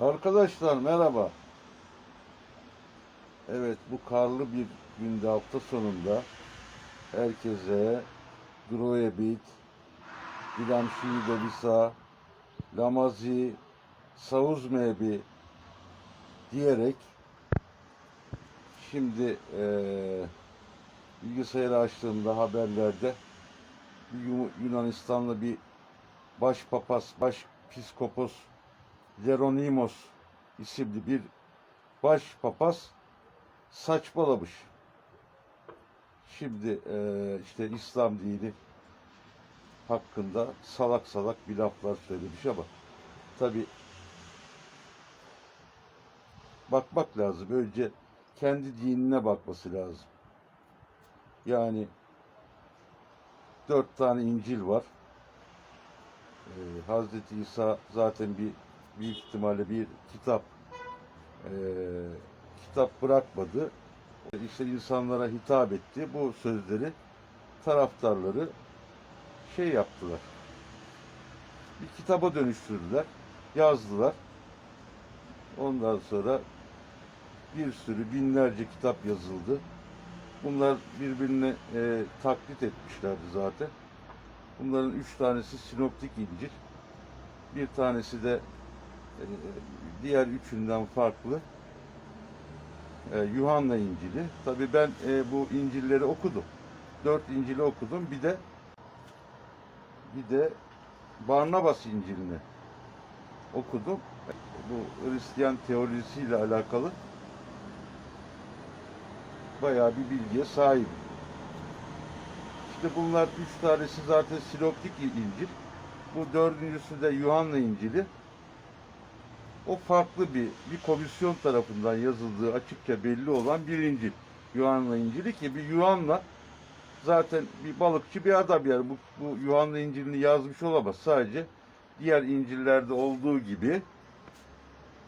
Arkadaşlar merhaba. Evet bu karlı bir günde hafta sonunda herkese Groebit, Dilamşi Dobisa, Lamazi, Savuz Mebi diyerek şimdi eee bilgisayarı açtığımda haberlerde Yunanistanlı bir başpapaz, başpiskopos Jeronimos isimli bir başpapaz saçmalamış. Şimdi eee, işte İslam dini hakkında salak salak bir laflar söylemiş ama tabi bakmak lazım. Önce kendi dinine bakması lazım. Yani dört tane İncil var. Ee, Hazreti İsa zaten bir büyük ihtimalle bir kitap ee, kitap bırakmadı. İşte insanlara hitap etti. Bu sözleri taraftarları şey yaptılar. Bir kitaba dönüştürdüler. Yazdılar. Ondan sonra bir sürü binlerce kitap yazıldı. Bunlar birbirine e, taklit etmişlerdi zaten. Bunların üç tanesi sinoptik İncil. Bir tanesi de e, diğer üçünden farklı e, Yuhanna İncil'i. Tabii ben e, bu İncil'leri okudum. Dört İncil'i okudum. Bir de bir de Barnabas İncil'ini okudum. Bu Hristiyan teolojisiyle alakalı bayağı bir bilgiye sahibim. İşte bunlar üç tanesi zaten sinoptik İncil. Bu dördüncüsü de Yuhanna İncil'i. O farklı bir bir komisyon tarafından yazıldığı açıkça belli olan bir İncil. Yuhanna İncil'i ki bir Yuhanna zaten bir balıkçı bir adam yani bu, bu Yuhanna İncil'ini yazmış olamaz. Sadece diğer İncil'lerde olduğu gibi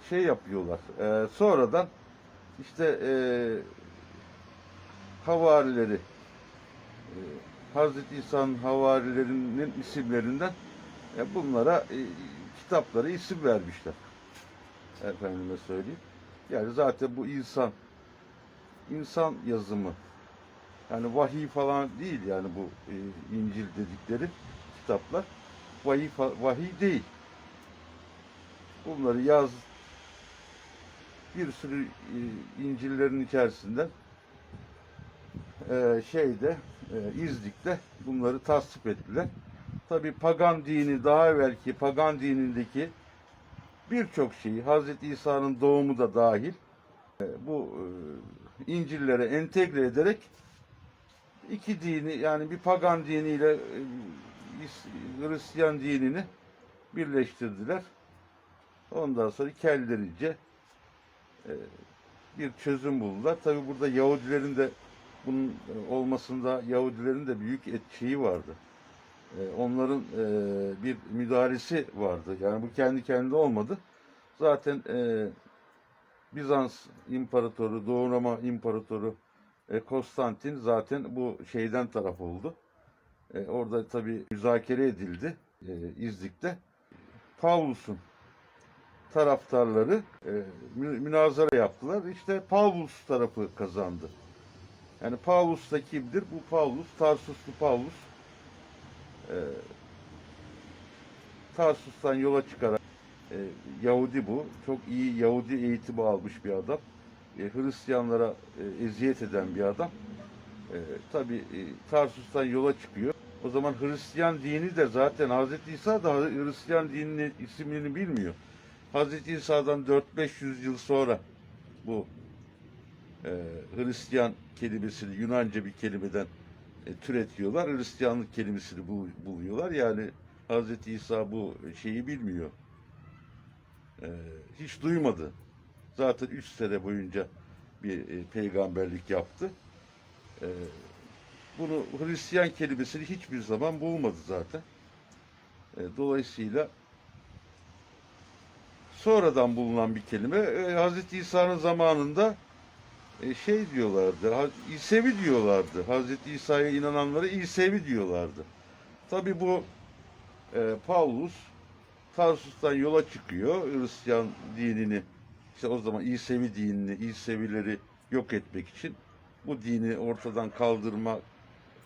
şey yapıyorlar. Ee, sonradan işte ee, havarileri e, Hazreti İsa'nın havarilerinin isimlerinden e, bunlara e, kitaplara isim vermişler. Efendime söyleyeyim. Yani zaten bu insan insan yazımı yani vahiy falan değil yani bu e, İncil dedikleri kitaplar vahiy, vahiy değil. Bunları yaz bir sürü e, İncil'lerin içerisinden e, şeyde e, İznik'te bunları tasvip ettiler. Tabi pagan dini daha evvelki pagan dinindeki birçok şeyi Hazreti İsa'nın doğumu da dahil e, bu e, İncil'lere entegre ederek iki dini yani bir pagan diniyle e, İs- Hristiyan dinini birleştirdiler. Ondan sonra kellerince e, bir çözüm buldular. Tabi burada Yahudilerin de bunun olmasında Yahudilerin de büyük et şeyi vardı. E, Onların e, bir müdahalesi vardı. Yani bu kendi kendine olmadı. Zaten e, Bizans İmparatoru, Doğu Roma İmparatoru Konstantin zaten bu şeyden taraf oldu. Orada tabi müzakere edildi e, İznik'te. Pavlus'un taraftarları mü- münazara yaptılar. İşte Pavlus tarafı kazandı. Yani Pavlus da kimdir? Bu Pavlus, Tarsuslu Pavlus. Ee, Tarsus'tan yola çıkarak e, Yahudi bu. Çok iyi Yahudi eğitimi almış bir adam. E, Hristiyanlara e, eziyet eden bir adam. E, Tabi e, Tarsus'tan yola çıkıyor. O zaman Hristiyan dini de zaten Hz. İsa da Hristiyan dininin isimlerini bilmiyor. Hz. İsa'dan 4-500 yıl sonra bu e, Hristiyan kelimesini Yunanca bir kelimeden e, türetiyorlar. Hristiyanlık kelimesini bul- buluyorlar. Yani Hz. İsa bu şeyi bilmiyor. E, hiç duymadı. Zaten 3 sene boyunca bir e, peygamberlik yaptı. E, bunu Hristiyan kelimesini hiçbir zaman bulmadı zaten. E, dolayısıyla sonradan bulunan bir kelime. E, Hz. İsa'nın zamanında e, şey diyorlardı, İsevi diyorlardı. Hazreti İsa'ya inananlara İsevi diyorlardı. Tabi bu e, Paulus Tarsus'tan yola çıkıyor Hristiyan dinini işte o zaman İsevi dinini, İsevileri yok etmek için bu dini ortadan kaldırma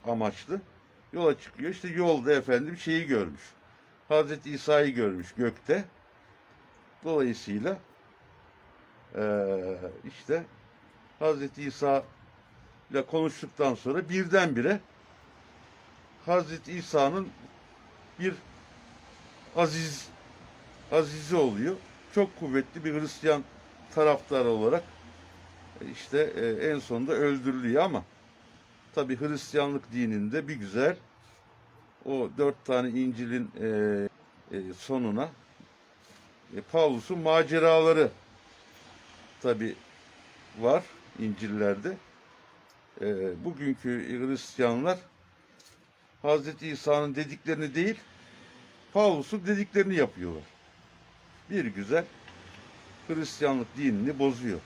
amaçlı yola çıkıyor. İşte yolda efendim şeyi görmüş. Hazreti İsa'yı görmüş gökte. Dolayısıyla eee, işte Hazreti İsa ile konuştuktan sonra birdenbire Hazreti İsa'nın bir aziz azizi oluyor. Çok kuvvetli bir Hristiyan taraftarı olarak e, işte e, en sonunda öldürülüyor ama tabi Hristiyanlık dininde bir güzel o dört tane İncil'in e, sonuna Pavlus'un maceraları tabi var İncil'lerde. E, bugünkü Hristiyanlar Hazreti İsa'nın dediklerini değil Pavlus'un dediklerini yapıyorlar. Bir güzel Hristiyanlık dinini bozuyor.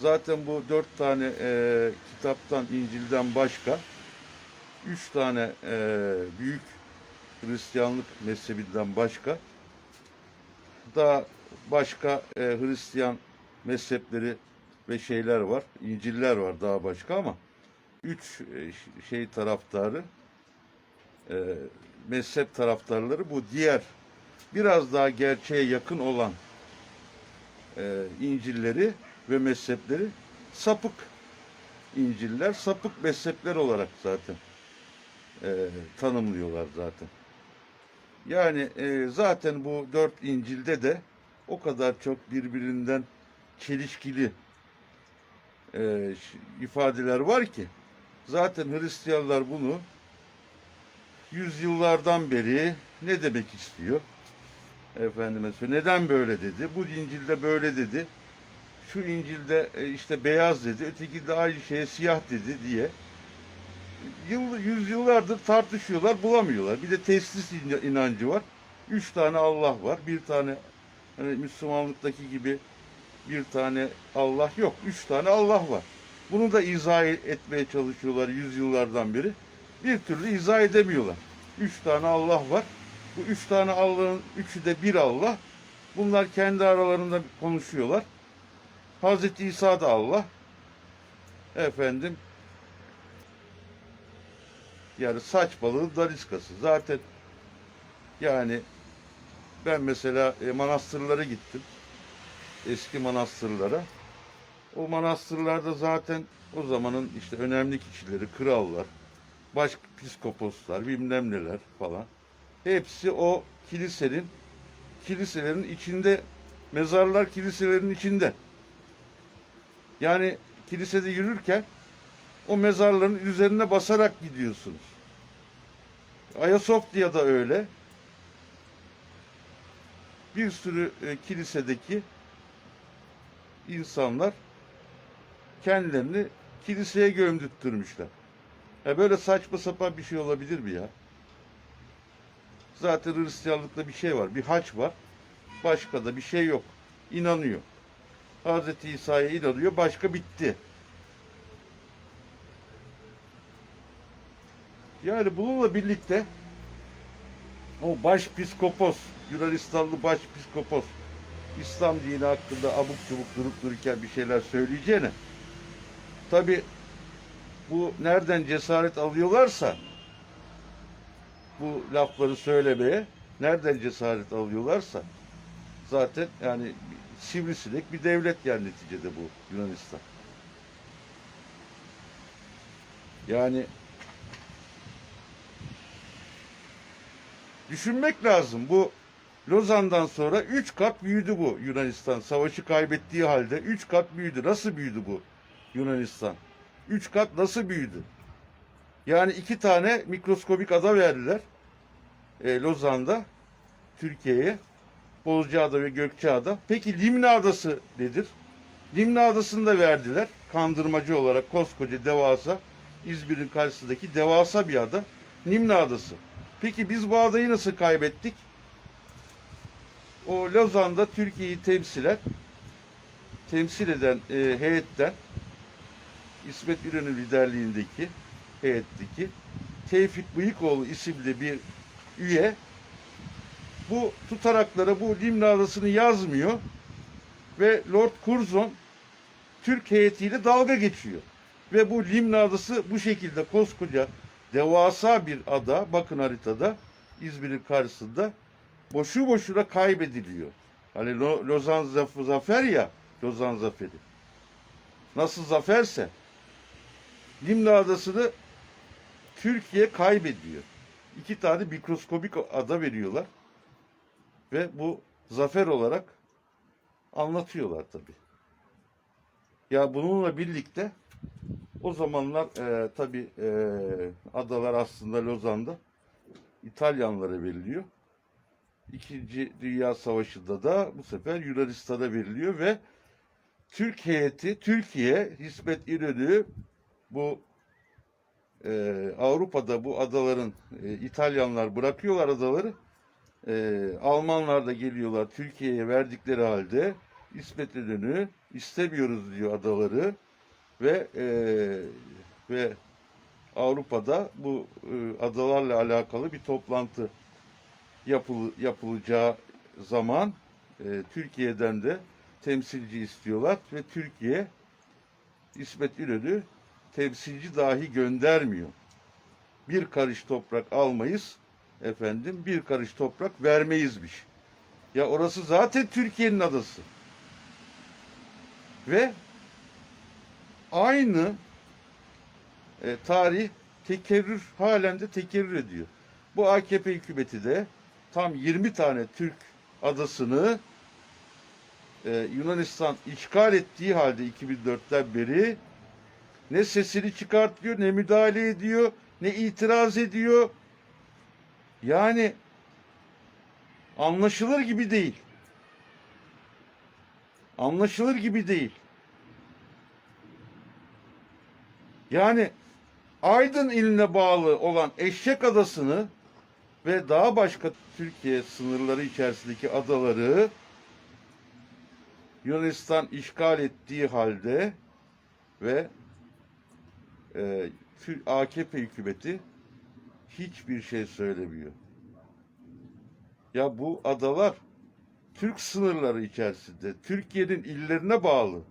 Zaten bu dört tane e, kitaptan, İncil'den başka üç tane e, büyük Hristiyanlık mezhebinden başka daha başka e, Hristiyan mezhepleri ve şeyler var, İncil'ler var daha başka ama üç e, şey taraftarı e, mezhep taraftarları bu diğer biraz daha gerçeğe yakın olan e, İncil'leri ve mezhepleri sapık İncil'ler, sapık mezhepler olarak zaten e, tanımlıyorlar zaten. Yani e, zaten bu dört İncil'de de o kadar çok birbirinden çelişkili e, ifadeler var ki zaten Hristiyanlar bunu yüzyıllardan beri ne demek istiyor? Efendime söyleyeyim. Neden böyle dedi? Bu İncil'de böyle dedi. Şu İncil'de e, işte beyaz dedi. Öteki de aynı şeye siyah dedi diye. Yıl, yüzyıllardır tartışıyorlar, bulamıyorlar. Bir de teslis in- inancı var. Üç tane Allah var. Bir tane hani Müslümanlıktaki gibi bir tane Allah yok. Üç tane Allah var. Bunu da izah etmeye çalışıyorlar yüzyıllardan beri. Bir türlü izah edemiyorlar. Üç tane Allah var. Bu üç tane Allah'ın üçü de bir Allah. Bunlar kendi aralarında konuşuyorlar. Hazreti İsa da Allah. Efendim yani saç balığı daniskası. Zaten yani ben mesela e, manastırlara gittim. Eski manastırlara. O manastırlarda zaten o zamanın işte önemli kişileri, krallar, başpiskoposlar, bilmem neler falan. Hepsi o kilisenin, kiliselerin içinde, mezarlar kiliselerin içinde. Yani kilisede yürürken o mezarların üzerine basarak gidiyorsunuz. Ayasofya'da öyle. Bir sürü e, kilisedeki insanlar kendilerini kiliseye gömdürtmüşler. Ya böyle saçma sapan bir şey olabilir mi ya? Zaten Hristiyanlıkta bir şey var. Bir haç var. Başka da bir şey yok. İnanıyor. Hazreti İsa'ya inanıyor. Başka bitti. Yani bununla birlikte o başpiskopos, Yunanistanlı başpiskopos İslam dini hakkında abuk cubuk durup dururken bir şeyler söyleyeceğine tabi bu nereden cesaret alıyorlarsa bu lafları söylemeye nereden cesaret alıyorlarsa zaten yani sivrisinek bir devlet yani neticede bu Yunanistan. Yani düşünmek lazım. Bu Lozan'dan sonra 3 kat büyüdü bu Yunanistan. Savaşı kaybettiği halde 3 kat büyüdü. Nasıl büyüdü bu Yunanistan? 3 kat nasıl büyüdü? Yani iki tane mikroskobik ada verdiler. E, Lozan'da Türkiye'ye. Bozcaada ve Gökçeada. Peki Limna Adası nedir? Limna Adası'nı da verdiler. Kandırmacı olarak koskoca devasa İzmir'in karşısındaki devasa bir ada. Limna Adası. Peki biz bu adayı nasıl kaybettik? O Lozan'da Türkiye'yi temsilen temsil eden e, heyetten İsmet İnönü liderliğindeki heyetteki Tevfik Bıyıkoğlu isimli bir üye bu tutaraklara bu Limna Adası'nı yazmıyor ve Lord Curzon Türk heyetiyle dalga geçiyor. Ve bu Limna Adası bu şekilde koskoca devasa bir ada bakın haritada İzmir'in karşısında boşu boşuna kaybediliyor. Hani Lo- Lozan zaf- zafer ya Lozan zaferi. Nasıl zaferse Limna Adası'nı Türkiye kaybediyor. İki tane mikroskobik ada veriyorlar. Ve bu zafer olarak anlatıyorlar tabi. Ya bununla birlikte o zamanlar e, tabi e, adalar aslında Lozan'da İtalyanlara veriliyor. İkinci Dünya Savaşı'nda da bu sefer Yunanistan'a veriliyor ve Türk heyeti, Türkiye, Hizmet İnönü bu e, Avrupa'da bu adaların e, İtalyanlar bırakıyorlar adaları. E, Almanlar da geliyorlar Türkiye'ye verdikleri halde İsmet İnönü istemiyoruz diyor adaları ve e, ve Avrupa'da bu e, adalarla alakalı bir toplantı yapıl, yapılacağı zaman e, Türkiye'den de temsilci istiyorlar ve Türkiye İsmet İnönü temsilci dahi göndermiyor. Bir karış toprak almayız efendim, bir karış toprak vermeyizmiş. Ya orası zaten Türkiye'nin adası. Ve aynı e, tarih tekerrür halen de tekerrür ediyor. Bu AKP hükümeti de tam 20 tane Türk adasını e, Yunanistan işgal ettiği halde 2004'ten beri ne sesini çıkartıyor, ne müdahale ediyor, ne itiraz ediyor. Yani anlaşılır gibi değil. Anlaşılır gibi değil. Yani Aydın iline bağlı olan Eşek Adası'nı ve daha başka Türkiye sınırları içerisindeki adaları Yunanistan işgal ettiği halde ve e, AKP hükümeti hiçbir şey söylemiyor. Ya bu adalar Türk sınırları içerisinde, Türkiye'nin illerine bağlı.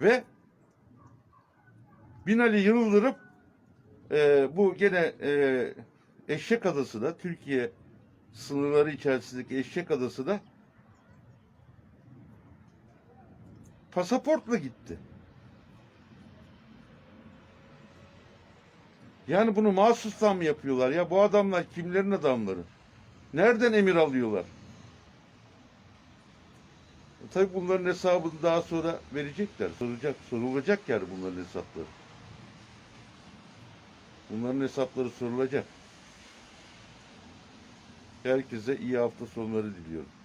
Ve Binali Yıldırım e, bu gene e, Eşek Adası da Türkiye sınırları içerisindeki Eşek Adası da pasaportla gitti. Yani bunu mahsustan mı yapıyorlar ya? Bu adamlar kimlerin adamları? Nereden emir alıyorlar? E, Tabii bunların hesabını daha sonra verecekler. Soracak, sorulacak yani bunların hesapları. Bunların hesapları sorulacak. Herkese iyi hafta sonları diliyorum.